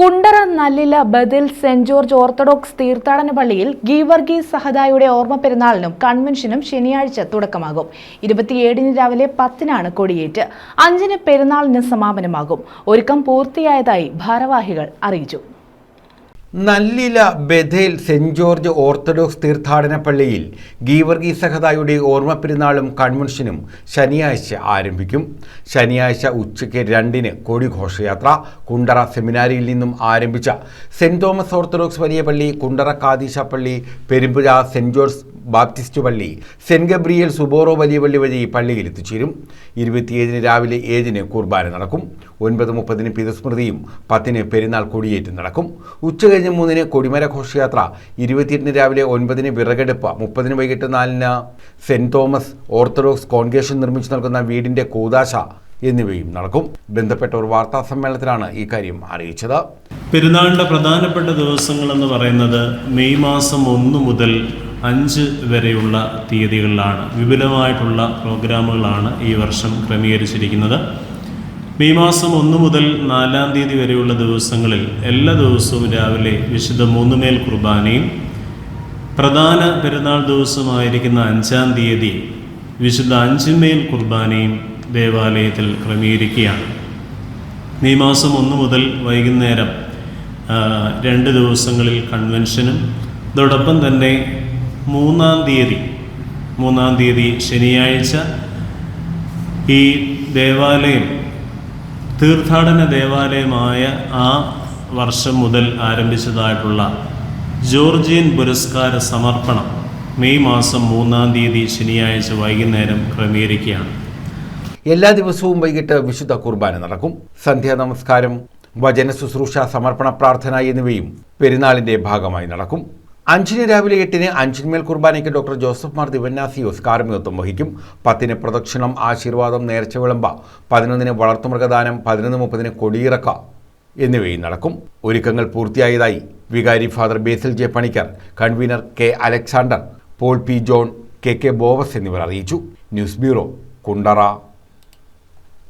Kundara Nallila Bethel Saint George Orthodox തീർത്ഥാടന പള്ളിയിൽ ഗീവർഗീസ് സഹദായുടെ ഓർമ്മ പെരുന്നാളിനും കൺവെൻഷനും ശനിയാഴ്ച തുടക്കമാകും. ഇരുപത്തിയേഴിന് രാവിലെ പത്തിനാണ് കൊടിയേറ്റ്. അഞ്ചിന് പെരുന്നാളിന് സമാപനമാകും. ഒരുക്കം പൂർത്തിയായതായി ഭാരവാഹികൾ അറിയിച്ചു. Nallila Bethel Saint George Orthodox തീർത്ഥാടന പള്ളിയിൽ ഗീവർഗി സഹതായുടെ ഓർമ്മ പെരുന്നാളും കൺവെൻഷനും ശനിയാഴ്ച ആരംഭിക്കും. ശനിയാഴ്ച ഉച്ചയ്ക്ക് രണ്ടിന് കൊടിഘോഷയാത്ര കുണ്ടറ സെമിനാരിയിൽ നിന്നും ആരംഭിച്ച സെന്റ് തോമസ് ഓർത്തഡോക്സ് വലിയ പള്ളി കുണ്ടറ കാദീശ പള്ളി പെരുമ്പുഴ സെന്റ് ജോർജ് ബാപ്റ്റിസ്റ്റ് പള്ളി സെന്റ് ഗബ്രിയേൽ സുബോറോ വലിയ പള്ളി വഴി പള്ളിയിൽ എത്തിച്ചേരും. ഇരുപത്തിയേഴിന് രാവിലെ ഏഴിന് കുർബാന നടക്കും. ഒൻപത് മുപ്പതിന് പിതസ്മൃതിയും പത്തിന് പെരുന്നാൾ കൊടിയേറ്റും നടക്കും. ഉച്ചകഴിഞ്ഞ് മൂന്നിന് കൊടിമര ഘോഷയാത്ര ഇരുപത്തിയെട്ടിന് രാവിലെ ഒൻപതിന് വിറകെടുപ്പ് മുപ്പതിന് വൈകിട്ട് നാലിന് സെന്റ് തോമസ് ഓർത്തഡോക്സ് കോൺഗ്രേഷൻ നിർമ്മിച്ചു നൽകുന്ന വീടിന്റെ കൂതാശ എന്നിവയും നടക്കും. ബന്ധപ്പെട്ട ഒരു വാർത്താ സമ്മേളനത്തിലാണ് ഇക്കാര്യം അറിയിച്ചത്. പെരുന്നാളിന്റെ പ്രധാനപ്പെട്ട ദിവസങ്ങൾ എന്ന് പറയുന്നത് മെയ് മാസം ഒന്ന് മുതൽ അഞ്ച് വരെയുള്ള തീയതികളിലാണ്. വിപുലമായിട്ടുള്ള പ്രോഗ്രാമുകളാണ് ഈ വർഷം ക്രമീകരിച്ചിരിക്കുന്നത്. മെയ് മാസം ഒന്ന് മുതൽ നാലാം തീയതി വരെയുള്ള ദിവസങ്ങളിൽ എല്ലാ ദിവസവും രാവിലെ വിശുദ്ധ മൂന്നുമേൽ കുർബാനയും പ്രധാന പെരുന്നാൾ ദിവസമായിരിക്കുന്ന അഞ്ചാം തീയതി വിശുദ്ധ അഞ്ചുമേൽ കുർബാനയും ദേവാലയത്തിൽ ക്രമീകരിക്കുകയാണ്. മെയ് മാസം ഒന്ന് മുതൽ വൈകുന്നേരം രണ്ട് ദിവസങ്ങളിൽ കൺവെൻഷനും അതോടൊപ്പം തന്നെ മൂന്നാം തീയതി മൂന്നാം തീയതി ശനിയാഴ്ച ഈ ദേവാലയം തീർത്ഥാടന ദേവാലയമായ ആ വർഷം മുതൽ ആരംഭിച്ചതായിട്ടുള്ള ജോർജിയൻ പുരസ്കാര സമർപ്പണം മെയ് മാസം മൂന്നാം തീയതി ശനിയാഴ്ച വൈകുന്നേരം ക്രമീകരിക്കുകയാണ്. എല്ലാ ദിവസവും വൈകിട്ട് വിശുദ്ധ കുർബാന നടക്കും. സന്ധ്യാ നമസ്കാരം വചന ശുശ്രൂഷ സമർപ്പണ പ്രാർത്ഥന എന്നിവയും പെരുന്നാളിന്റെ ഭാഗമായി നടക്കും. അഞ്ചിന് രാവിലെ എട്ടിന് അഞ്ചിന്മേൽ കുർബാനയ്ക്ക് ഡോക്ടർ ജോസഫ് മാർ ദിവന്നാസിയോസ് കാർമ്മികത്വം വഹിക്കും. പത്തിന് പ്രദക്ഷിണം ആശീർവാദം നേർച്ച വിളമ്പ പതിനൊന്നിന് വളർത്തുമൃഗദാനം പതിനൊന്ന് മുപ്പതിന് കൊടിയിറക്ക എന്നിവയും നടക്കും. ഒരുക്കങ്ങൾ പൂർത്തിയായതായി വികാരി Father Basil J Panicker convener K Alexander Paul P John K K Boaz എന്നിവർ അറിയിച്ചു. News bureau Kundara.